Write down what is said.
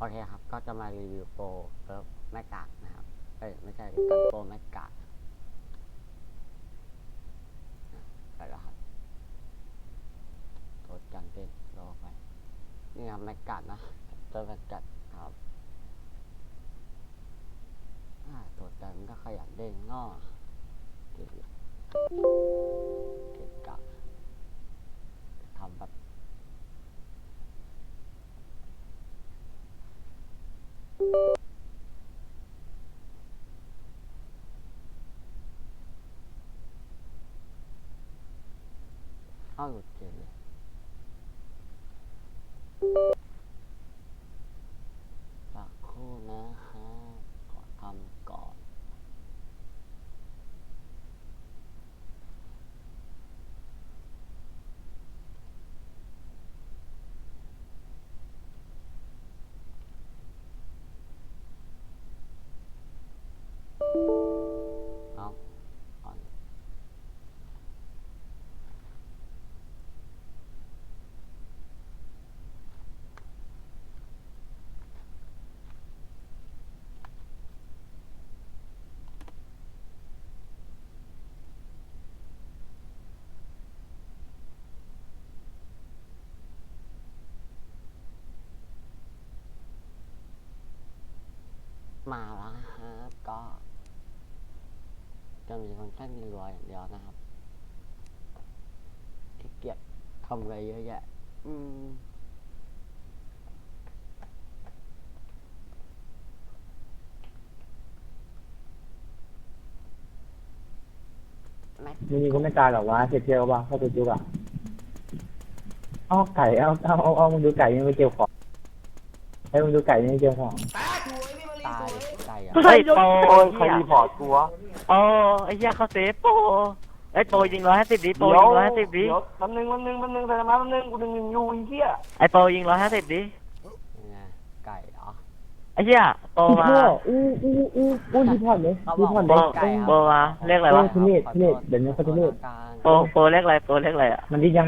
โอเคครับ ก็จะมารีวิวโปรเซิร์ฟแมกกานะครับ เอ้ยไม่ใช่กันโปรแมกกาไปแล้วครับโทษกันเป็นรอไป นี่ครับแมกกานะเซิร์ฟแมกกาดครับอ่าโทษกันก็ขยันเด้งเนาะเกลียดเกลียดกะทำแบบ เข้าหลุดเกมเลยสักครู่นะฮะ ขอทำก่อน เอาอ่อน มาแล้วนะครับก็จะมีฟังก์ชันรัวอย่างเดียวนะครับขี้เกียจทำอะไรเยอะแยะ อืมแม็กมึงยิงก็ไม่ตายหรอกวะเจ็บเจียวป่ะเข้าตัวจุกอะเอาไก่เอาเอาเอาเอามึงดูไก่ยังไม่เจียวของไอ้มึงดูไก่ยังไม่เจียวของ ตายไก่อะเฮ้ยโปโอ้ยเหี้ใครรีพอร์ตกูวะโอ้ไอ้เหี้ยเขาเซฟโปไอ้โปยิงร้อยห้าสิบดิโปยิงร้อยห้าสิบดิเดี๋ยวแป๊บนึงแป๊บนึงแป๊บนึงใส่มาแป๊บนึงกูดึงอยู่ไอ้เหี้ยไอ้โปยิงร้อยห้าสิบดิยังไงไก่เหรอไอ้เหี้ยโปมาอู้อู้อู้อู้รีพอร์ตเลยเขาบรีอกพอร์ตโปเลยไก่อะโปมาเรียกอะไรวะทุเรศทุเรศเดี๋ยวนี้เขาทุเรศ โปโปเรียกอะไรโปเรียกอะไรอะมันดียัง